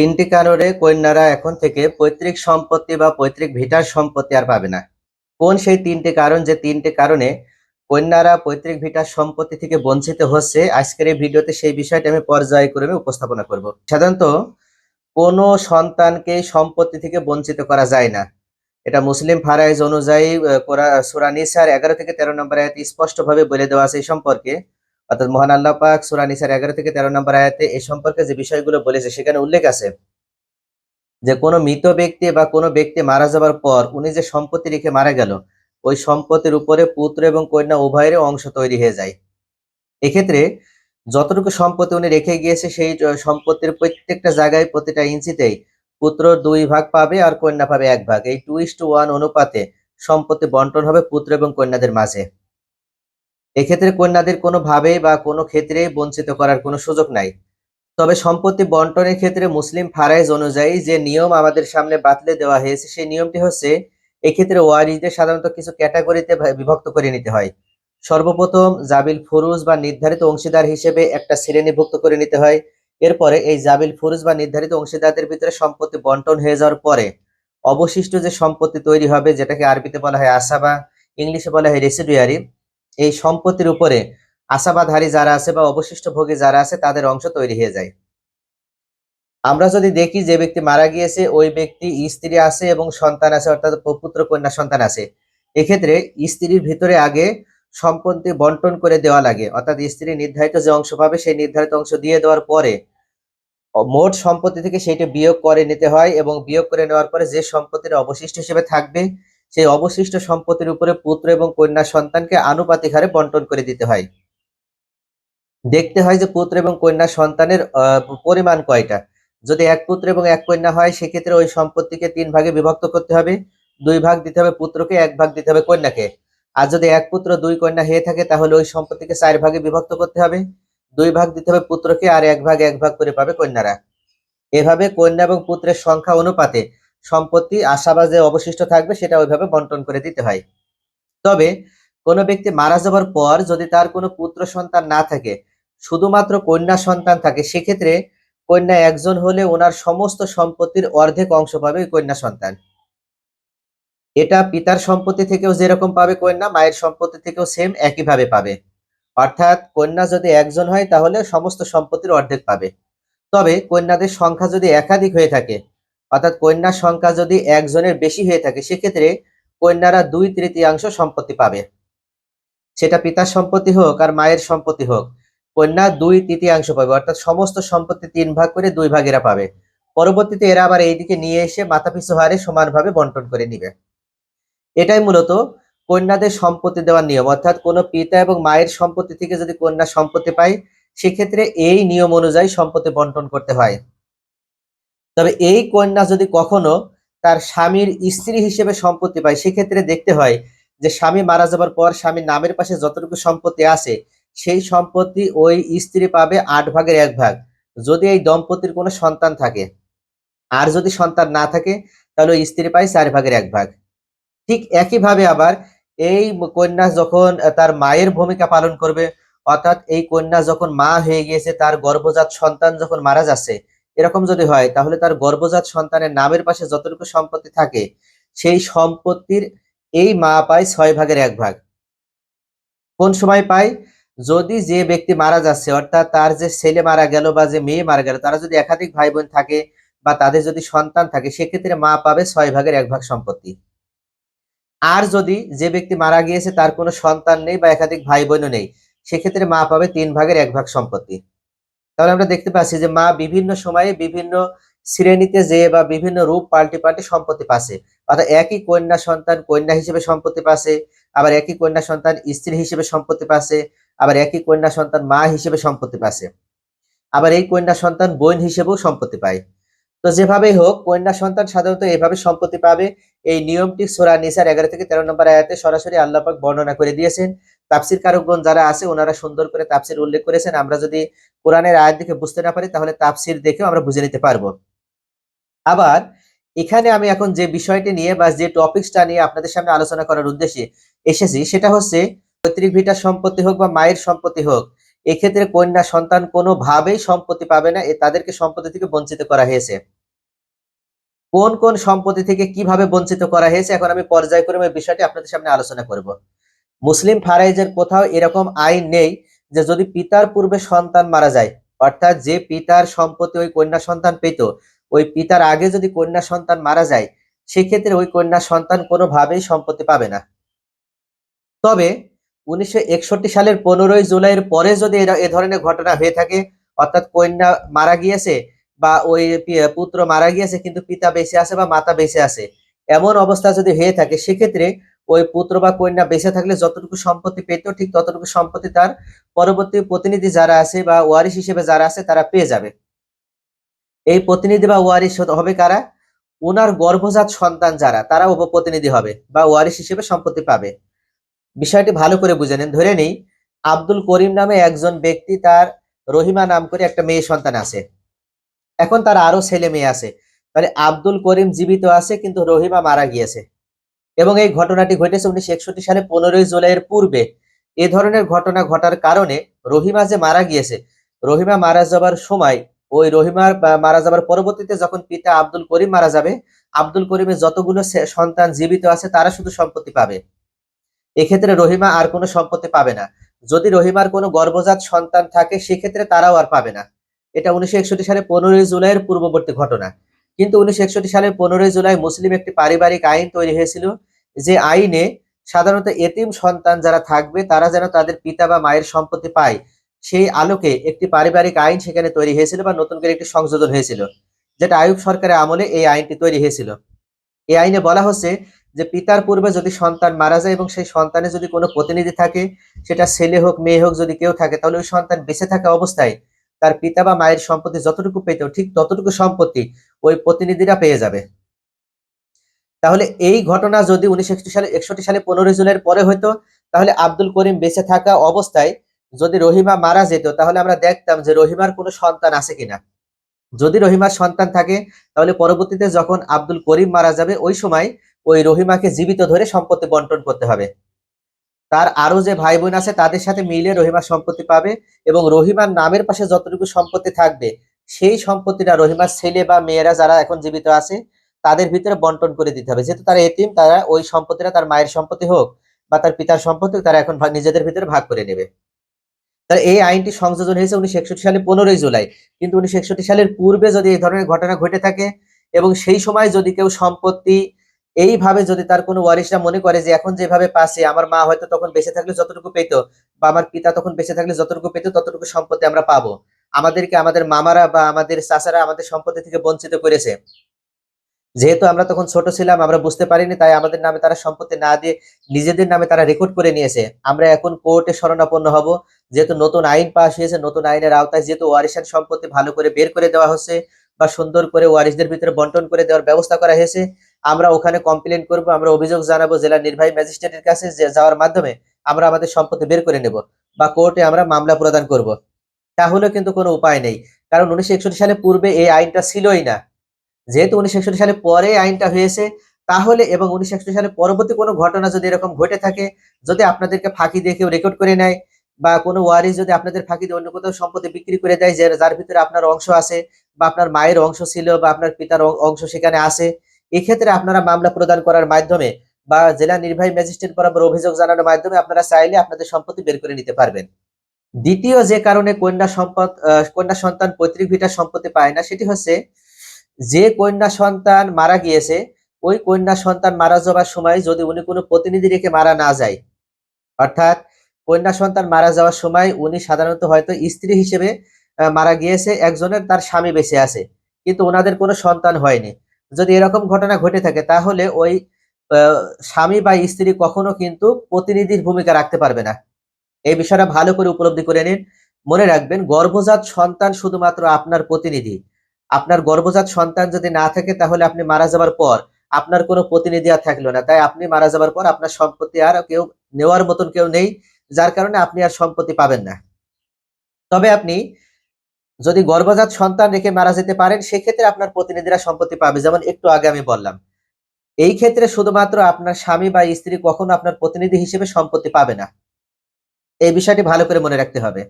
তিনটি কারণে কন্যারা এখন থেকে পৈতৃক সম্পত্তি বা পৈতৃক ভিটার সম্পত্তি আর পাবে না। কোন সেই তিনটি কারণ? যে তিনটি কারণে কন্যারা পৈতৃক ভিটার সম্পত্তি থেকে বঞ্চিত হচ্ছে, আজকের এই ভিডিওতে সেই বিষয়টা আমি পর্যায়ক্রমে উপস্থাপনা করব। সাধারণত কোনো সন্তানকে সম্পত্তি থেকে বঞ্চিত করা যায় না। এটা মুসলিম ফারাইজ অনুযায়ী সুরা নিসার এগারো থেকে তেরো নম্বর স্পষ্টভাবে বলে দেওয়া আছে এই সম্পর্কে। অর্থাৎ মহান আল্লাহ পাক সুরা নিসার এগারো থেকে তেরো নম্বর আয়াতে এই সম্পর্কে যে বিষয়গুলো বলেছে, সেখানে উল্লেখ আছে যে কোনো মৃত ব্যক্তি বা কোনো ব্যক্তি মারা যাবার পর উনি যে সম্পত্তি রেখে মারা গেল, ওই সম্পত্তির উপরে পুত্র এবং কন্যা উভয়ের অংশ তৈরি হয়ে যায়। এক্ষেত্রে যতটুকু সম্পত্তি উনি রেখে গিয়েছে, সেই সম্পত্তির প্রত্যেকটা জায়গায় প্রতিটা ইঞ্চিতেই পুত্র দুই ভাগ পাবে আর কন্যা পাবে এক ভাগ। এই টু ইস টু ওয়ান অনুপাতে সম্পত্তি বন্টন হবে পুত্র এবং কন্যাদের মাঝে। এক্ষেত্রে কন্যাদের কোনোভাবেই বা কোনো ক্ষেত্রে বঞ্চিত করার কোনো সুযোগ নাই। তবে সম্পত্তি বন্টনের ক্ষেত্রে মুসলিম ফারাইজ অনুযায়ী যে নিয়ম আমাদের সামনে বাতলে দেওয়া হয়েছে, সেই নিয়মটি হচ্ছে এক্ষেত্রে ওয়ারিসদের সাধারণত কিছু ক্যাটাগরিতে বিভক্ত করে নিতে হয়। সর্বপ্রথম জাবিল ফুরুজ বা নির্ধারিত অংশীদার হিসেবে একটা শ্রেণীভুক্ত করে নিতে হয়। এরপরে এই জাবিল ফুরুজ বা নির্ধারিত অংশীদারদের ভিতরে সম্পত্তি বন্টন হয়ে যাওয়ার পরে অবশিষ্ট যে সম্পত্তি তৈরি হবে, যেটাকে আরবিতে বলা হয় আসাবা, ইংলিশে বলা হয় রেসিডুয়ারি এই সম্পত্তির উপরে আশাবাদহারী যারা আছে বা অবশিষ্ট ভোগী যারা আছে, তাদের অংশ তৈরি হয়ে যায়। আমরা যদি দেখি যে ব্যক্তি মারা গিয়েছে, ওই ব্যক্তি স্ত্রী আছে এবং সন্তান আছে, অর্থাৎ পুত্র কন্যা সন্তান আছে, এক্ষেত্রে স্ত্রীর ভিতরে আগে সম্পত্তি বন্টন করে দেওয়া লাগে। অর্থাৎ স্ত্রী নির্ধারিত যে অংশ পাবে, সেই নির্ধারিত অংশ দিয়ে দেওয়ার পরে মোট সম্পত্তি থেকে সেইটা বিয়োগ করে নিতে হয় এবং বিয়োগ করে নেওয়ার পরে যে সম্পত্তির অবশিষ্ট হিসেবে থাকবে সেই অবশিষ্ট সম্পত্তির উপরে পুত্র এবং কন্যা সন্তানকে আনুপাতিক হারে বন্টন করে দিতে হয়। দেখতে হয় যে পুত্র এবং কন্যা সন্তানের পরিমাণ কয়টা? যদি এক পুত্র এবং এক কন্যা হয়, সেক্ষেত্রে ওই সম্পত্তিকে তিন ভাগে বিভক্ত করতে হবে। দুই ভাগ দিতে হবে পুত্রকে, এক ভাগ দিতে হবে কন্যাকে। আর যদি এক পুত্র, দুই কন্যা হয়ে থাকে, তাহলে ওই সম্পত্তিকে চার ভাগে বিভক্ত করতে হবে। দুই ভাগ দিতে হবে পুত্রকে, আর এক ভাগ এক ভাগ করে পাবে কন্যারা। এভাবে কন্যা এবং পুত্রের সংখ্যা অনুপাতে সম্পত্তি আশাবাজে অবশিষ্ট থাকবে সেটা ওইভাবে বন্টন করে দিতে হয়। তবে কোনো ব্যক্তি মারা যাবার পর যদি তার কোনো পুত্র সন্তান না থাকে, শুধুমাত্র কন্যা সন্তান থাকে, সেক্ষেত্রে কন্যা একজন হলে ওনার সমস্ত সম্পত্তির অর্ধেক অংশ পাবে কন্যা সন্তান। এটা পিতার সম্পত্তি থেকেও যেরকম পাবে কন্যা, মায়ের সম্পত্তি থেকেও সেম একইভাবে পাবে। অর্থাৎ কন্যা যদি একজন হয়, তাহলে সমস্ত সম্পত্তির অর্ধেক পাবে। তবে কন্যাদের সংখ্যা যদি একাধিক হয়ে থাকে অর্থাৎ কন্যার সংখ্যা যদি একজনের বেশি হয়ে থাকে, সেক্ষেত্রে কন্যারা দুই তৃতীয়াংশ সম্পত্তি পাবে। সেটা পিতার সম্পত্তি হোক আর মায়ের সম্পত্তি হোক, কন্যা দুই তৃতীয়াংশ পাবে। অর্থাৎ সমস্ত সম্পত্তি তিন ভাগ করে দুই ভাগ এরা পাবে। পরবর্তীতে এরা আবার এইদিকে নিয়ে এসে মাথা পিছু হারে সমানভাবে বন্টন করে নিবে। এটাই মূলত কন্যাদের সম্পত্তি দেওয়ার নিয়ম। অর্থাৎ কোনো পিতা এবং মায়ের সম্পত্তি থেকে যদি কন্যা সম্পত্তি পায়, সেক্ষেত্রে এই নিয়ম অনুযায়ী সম্পত্তি বন্টন করতে হয়। তবে এই কন্যা যদি কখনো তার স্বামীর স্ত্রী হিসেবে সম্পত্তি পায়, সেক্ষেত্রে দেখতে হয় যে স্বামী মারা যাবার পর স্বামীর নামের পাশে যতটুকু সম্পত্তি আছে, সেই সম্পত্তি ওই স্ত্রী পাবে আট ভাগের এক ভাগ। যদি এই দম্পতির কোনো সন্তান থাকে, আর যদি সন্তান না থাকে, তাহলে ওই স্ত্রী পায় চার ভাগের এক ভাগ। ঠিক একইভাবে আবার এই কন্যা যখন তার মায়ের ভূমিকা পালন করবে, অর্থাৎ এই কন্যা যখন মা হয়ে গিয়েছে, তার গর্ভজাত সন্তান যখন মারা যাচ্ছে এরকম যদি হয়, তাহলে তার গর্ভজাত সন্তানের নামের পাশে যতটুকু সম্পত্তি থাকে, সেই সম্পত্তির এই মা পায় ছয় ভাগের এক ভাগ। কোন সময় পায়? যদি যে ব্যক্তি মারা যাচ্ছে, অর্থাৎ তার যে ছেলে মারা গেল বা যে মেয়ে মারা গেল, তারা যদি একাধিক ভাই বোন থাকে বা তাদের যদি সন্তান থাকে, সেক্ষেত্রে মা পাবে ছয় ভাগের এক ভাগ সম্পত্তি। আর যদি যে ব্যক্তি মারা গিয়েছে, তার কোনো সন্তান নেই বা একাধিক ভাই বোনও নেই, সেক্ষেত্রে মা পাবে তিন ভাগের এক ভাগ সম্পত্তি। তাহলে আমরা দেখতে পাচ্ছি যে মা বিভিন্ন সময়ে বিভিন্ন শ্রেণীতে যে বা বিভিন্ন রূপ পাল্টে পাল্টে সম্পত্তি পাচ্ছে। অর্থাৎ একই কন্যা সন্তান কন্যা হিসেবে সম্পত্তি পাচ্ছে, আবার একই কন্যা সন্তান স্ত্রী হিসেবে সম্পত্তি পাচ্ছে, আবার একই কন্যা সন্তান মা হিসেবে সম্পত্তি পাচ্ছে। আবার এই কন্যা সন্তান বোন হিসেবেও সম্পত্তি পায়। তো যেভাবেই হোক, কন্যা সন্তান সাধারণত এভাবে সম্পত্তি পাবে। এই নিয়মটি সোরা নিসার এগারো থেকে তেরো নম্বর আয়াতে সরাসরি আল্লাপাক বর্ণনা করে দিয়েছেন। তাপসির কারকগণ যারা আছে, ওনারা সুন্দর করে তাপসির উল্লেখ করেছেন। আমরা যদি কোরআনের আয়াত দেখে বুঝতে না পারি, তাহলে তাপসির দেখেও আমরা বুঝে নিতে পারব। আবার, এখানে আমি এখন যে বিষয়টি নিয়ে বা যে টপিকসটা নিয়ে আপনাদের সামনে আলোচনা করার উদ্দেশ্যে এসেছি, সেটা হচ্ছে পৈতৃক ভিটার সম্পত্তি হোক বা মায়ের সম্পত্তি হোক, এক্ষেত্রে কন্যা সন্তান কোনোভাবেই সম্পত্তি পাবে না, এ তাদেরকে সম্পত্তি থেকে বঞ্চিত করা হয়েছে। কোন কোন সম্পত্তি থেকে কীভাবে বঞ্চিত করা হয়েছে, এখন আমি পর্যায়ক্রমে বিষয়টি আপনাদের সামনে আলোচনা করব। মুসলিম ফারাইজের কোথাও এরকম আইন নেই যে যদি পিতার পূর্বে সন্তান মারা যায়, অর্থাৎ যে পিতার সম্পত্তি ওই কন্যা সন্তান পেত, ওই পিতার আগে যদি কন্যা সন্তান মারা যায়, সেক্ষেত্রে ওই কন্যা সন্তান কোনোভাবেই সম্পত্তি পাবে না। তবে উনিশশো একষট্টি সালের পনেরোই জুলাইয়ের পরে যদি এ ধরনের ঘটনা হয়ে থাকে, অর্থাৎ কন্যা মারা গিয়েছে বা ওই পুত্র মারা গিয়েছে কিন্তু পিতা বেঁচে আছে বা মাতা বেঁচে আছে, এমন অবস্থা যদি হয়ে থাকে, সেক্ষেত্রে ওই পুত্র বা কন্যা বেঁচে থাকলে যতটুকু সম্পত্তি পেত, ঠিক ততটুকু সম্পত্তি তার পরবর্তী প্রতিনিধি যারা আছে বা ওয়ারিশ হিসেবে যারা আছে, তারা পেয়ে যাবে। এই প্রতিনিধি বা ওয়ারিশ হবে কারা? ওনার গর্ভজাত সন্তান যারা, তারা উপপ্রতিনিধি হবে বা ওয়ারিশ হিসেবে সম্পত্তি পাবে। বিষয়টি ভালো করে বুঝে নেন। ধরে নেই, আব্দুল করিম নামে একজন ব্যক্তি তার রহিমা নাম করে একটা মেয়ে সন্তান আছে। এখন তার আরও ছেলে মেয়ে আছে। তাহলে আব্দুল করিম জীবিত আছে, কিন্তু রহিমা মারা গিয়েছে। এবং এই ঘটনাটি ঘটেছে উনিশশো একষট্টি সালে পনেরোই জুলাইয়ের পূর্বে। এ ধরনের ঘটনা ঘটার কারণে রহিমা যে মারা গিয়েছে, রহিমা মারা যাবার সময় ওই রহিমার মারা যাবার পরবর্তীতে যখন পিতা আব্দুল করিম মারা যাবে, আব্দুল করিমের যতগুলো সন্তান জীবিত আছে তারা শুধু সম্পত্তি পাবে। এক্ষেত্রে রহিমা আর কোনো সম্পত্তি পাবে না। যদি রহিমার কোনো গর্ভজাত সন্তান থাকে, সেক্ষেত্রে তারাও আর পাবে না। এটা উনিশশো একষট্টি সালে পনেরোই জুলাইয়ের পূর্ববর্তী ঘটনা। কিন্তু উনিশশো একষট্টি সালের পনেরোই জুলাই মুসলিম একটি পারিবারিক আইন তৈরি হয়েছিল যে আইনে সাধারণত এতিম সন্তান যারা থাকবে, তারা যেন তাদের পিতা বা মায়ের সম্পত্তি পায়। সেই আলোকে একটি পারিবারিক আইন সেখানে তৈরি হয়েছিল বা নতুন করে একটি সংযোজন হয়েছিল, যেটা আয়ুব সরকারের আমলে এই আইনটি তৈরি হয়েছিল। এই আইনে বলা হচ্ছে যে পিতার পূর্বে যদি সন্তান মারা যায় এবং সেই সন্তানে যদি কোনো প্রতিনিধি থাকে, সেটা ছেলে হোক, মেয়ে হোক যদি কেউ থাকে, তাহলে ওই সন্তান বেঁচে থাকা অবস্থায় তার পিতা বা মায়ের সম্পত্তি যতটুকু পেত, ঠিক ততটুকু সম্পত্তি ওই প্রতিনিধিরা পেয়ে যাবে। তাহলে এই ঘটনা যদি উনিশশো সালে, একষট্টি সালে পনেরোই জুলাইয়ের পরে হইতো, তাহলে আব্দুল করিম বেঁচে থাকা অবস্থায় যদি রহিমা মারা যেত, তাহলে আমরা দেখতাম যে রহিমার কোনো সন্তান আছে কিনা। যদি রহিমার সন্তান থাকে, তাহলে পরবর্তীতে যখন আব্দুল করিম মারা যাবে, ওই সময় ওই রহিমাকে জীবিত ধরে সম্পত্তি বন্টন করতে হবে। তার আরও যে ভাই বোন আছে, তাদের সাথে মিলে রহিমার সম্পত্তি পাবে এবং রহিমার নামের পাশে যতটুকু সম্পত্তি থাকবে, সেই সম্পত্তিটা রহিমার ছেলে বা মেয়েরা যারা এখন জীবিত আছে, তাদের ভিতরে বন্টন করে দিতে হবে। যেহেতু তারা এতিম, তারা ওই সম্পত্তিটা তার মায়ের সম্পত্তি হোক বা তার পিতার সম্পত্তি তারা এখন নিজেদের ভিতরে ভাগ করে নেবে। তাহলে এই আইনটি সংযোজন হয়েছে উনিশশো একষট্টি সালে পনেরোই জুলাই। কিন্তু উনিশশো একষট্টি সালের পূর্বে যদি এই ধরনের ঘটনা ঘটে থাকে এবং সেই সময় যদি কেউ সম্পত্তি এইভাবে যদি তার কোনো ওয়ারিশরা মনে করে যে এখন যেভাবে পাশে আমার মা হয়তো তখন বেঁচে থাকলে যতটুকু পেতো বা আমার পিতা তখন বেঁচে থাকলে যতটুকু পেত ততটুকু সম্পত্তি আমরা পাবো। আমাদেরকে আমাদের মামারা বা আমাদের চাচারা আমাদের সম্পত্তি থেকে বঞ্চিত করেছে। যেহেতু আমরা তখন ছোট ছিলাম, আমরা বুঝতে পারিনি, তাই আমাদের নামে তারা সম্পত্তি না দিয়ে নিজেদের নামে তারা রেকর্ড করে নিয়েছে। আমরা এখন কোর্টে শরণাপন্ন হব। যেহেতু নতুন আইন পাশ হয়েছে, নতুন আইনের আওতায় যেহেতু ওয়ারিশান সম্পত্তি ভালো করে বের করে দেওয়া হচ্ছে বা সুন্দর করে ওয়ারিশদের ভিতরে বন্টন করে দেওয়ার ব্যবস্থা করা হয়েছে আমরা ওখানে কমপ্লেন করব, আমরা অভিযোগ জানাব জেলা নির্বাহী ম্যাজিস্ট্রেটের কাছে যে যাওয়ার মাধ্যমে আমরা আমাদের সম্পত্তি বের করে নেব বা কোর্টে আমরা মামলা প্রদান করব। তাহলে কিন্তু কোনো উপায় নেই। কারণ উনিশশো একষট্টি সালে পূর্বে এই আইনটা ছিলই না। যেহেতু উনিশশো একষট্টি সালে পরে আইনটা হয়েছে, তাহলে এবং উনিশশো একষট্টি সালে পরবর্তী কোনো ঘটনা যদি এরকম ঘটে থাকে, যদি আপনাদেরকে ফাঁকি দিয়ে কেউ রেকর্ড করে নেয় বা কোনো ওয়ারিস যদি আপনাদের ফাঁকি দিয়ে অন্য কোথাও সম্পত্তি বিক্রি করে দেয় যে যার ভিতরে আপনার অংশ আছে বা আপনার মায়ের অংশ ছিল বা আপনার পিতার অংশ সেখানে আছে এক্ষেত্রে আপনারা মামলা প্রদান করার মাধ্যমে বা জেলা নির্বাহী ম্যাজিস্ট্রেট বরাবর অভিযোগ জানানোর মাধ্যমে আপনারা চাইলে আপনাদের সম্পত্তি বের করে নিতে পারবেন। দ্বিতীয় যে কারণে কন্যা সম্পদ কন্যা সন্তান পৈতৃক ভিটার সম্পত্তি পায় না, সেটি হচ্ছে যে কন্যা সন্তান মারা গিয়েছে, ওই কন্যা সন্তান মারা যাওয়ার সময় যদি উনি কোনো প্রতিনিধি রেখে মারা না যায়, অর্থাৎ কন্যা সন্তান মারা যাওয়ার সময় উনি সাধারণত হয়তো স্ত্রী হিসেবে মারা গিয়েছে, একজনের তার স্বামী বেঁচে আছে, কিন্তু ওনাদের কোনো সন্তান হয়নি। যদি এরকম ঘটনা ঘটে থাকে, তাহলে ওই স্বামী বা স্ত্রী কখনো কিন্তু প্রতিনিধির ভূমিকা রাখতে পারবে না। এই বিষয়টা ভালো করে উপলব্ধি করে নিন। মনে রাখবেন, গর্ভজাত সন্তান শুধুমাত্র আপনার প্রতিনিধি। আপনার গর্ভজাত সন্তান যদি না থাকে, তাহলে আপনি মারা যাবার পর আপনার কোনো প্রতিনিধি আর থাকল না। তাই আপনি মারা যাবার পর আপনার সম্পত্তি আর কেউ নেওয়ার মতন কেউ নেই, যার কারণে আপনি আর সম্পত্তি পাবেন না। তবে আপনি যদি গর্ভজাত সন্তান রেখে মারা যেতে পারেন, সেক্ষেত্রে আপনার প্রতিনিধিরা সম্পত্তি পাবে। যেমন একটু আগে আমি বললাম। এই ক্ষেত্রে শুধুমাত্র আপনার স্বামী বা স্ত্রী কখনো আপনার প্রতিনিধি হিসেবে সম্পত্তি পাবে না। এই বিষয়টি ভালো করে মনে রাখতে হবে।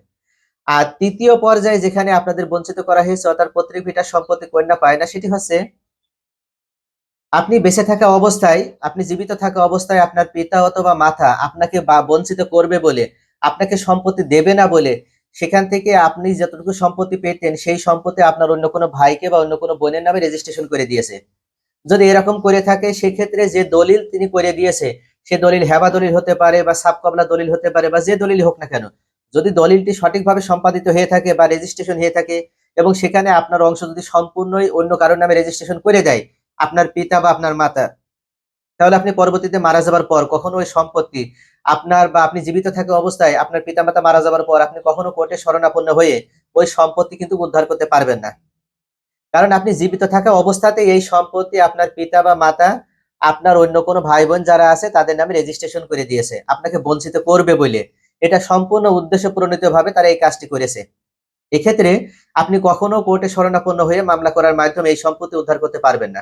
আর তৃতীয় পর্যায়ে যেখানে আপনাদের বঞ্চিত করা হয়েছে, অর্থাৎ পত্রিক ভিটার সম্পত্তি কন্যা পায় না, সেটি হচ্ছে আপনি বেঁচে থাকা অবস্থায়, আপনি জীবিত থাকা অবস্থায় আপনার পিতা অথবা মাথা আপনাকে বা বঞ্চিত করবে বলে, আপনাকে সম্পত্তি দেবে না বলে সেখান থেকে আপনি যতটুকু সম্পত্তি পেতেন, সেই সম্পত্তি আপনার অন্য কোনো ভাইকে বা অন্য কোনো বোনের নামে রেজিস্ট্রেশন করে দিয়েছে। যদি এরকম করে থাকে, সেক্ষেত্রে যে দলিল তিনি করে দিয়েছে, সে দলিল হেবা দলিল হতে পারে বা সাবকবলা দলিল হতে পারে বা যে দলিল হোক না কেন, যদি দলিলটি সঠিকভাবে সম্পাদিত হয়ে থাকে বা রেজিস্ট্রেশন হয়ে থাকে এবং সেখানে আপনার অংশ যদি সম্পূর্ণই অন্য কারোর নামে রেজিস্ট্রেশন করে দেয়, আপনার পিতা বা আপনার মাতা, তাহলে আপনি পরবর্তীতে মারা যাবার পর কখনো ওই সম্পত্তি আপনার বা আপনি জীবিত থাকা অবস্থায় আপনার পিতামাতা মারা যাবার পর আপনি কখনো কোর্টে শরণাপন্ন হয়ে ওই সম্পত্তি কিন্তু উদ্ধার করতে পারবেন না। কারণ আপনি জীবিত থাকা অবস্থাতে এই সম্পত্তি আপনার পিতা বা মাতা, আপনার অন্য কোনো ভাই বোন যারা আছে তাদের নামে রেজিস্ট্রেশন করে দিয়েছে। আপনাকে বঞ্চিত করবে বলে। এটা সম্পূর্ণ উদ্দেশ্য প্রণীত ভাবে তারা এই কাজটি করেছে। এক্ষেত্রে আপনি কখনো কোর্টে শরণাপন্ন হয়ে মামলা করার মাধ্যমে এই সম্পত্তি উদ্ধার করতে পারবেন না।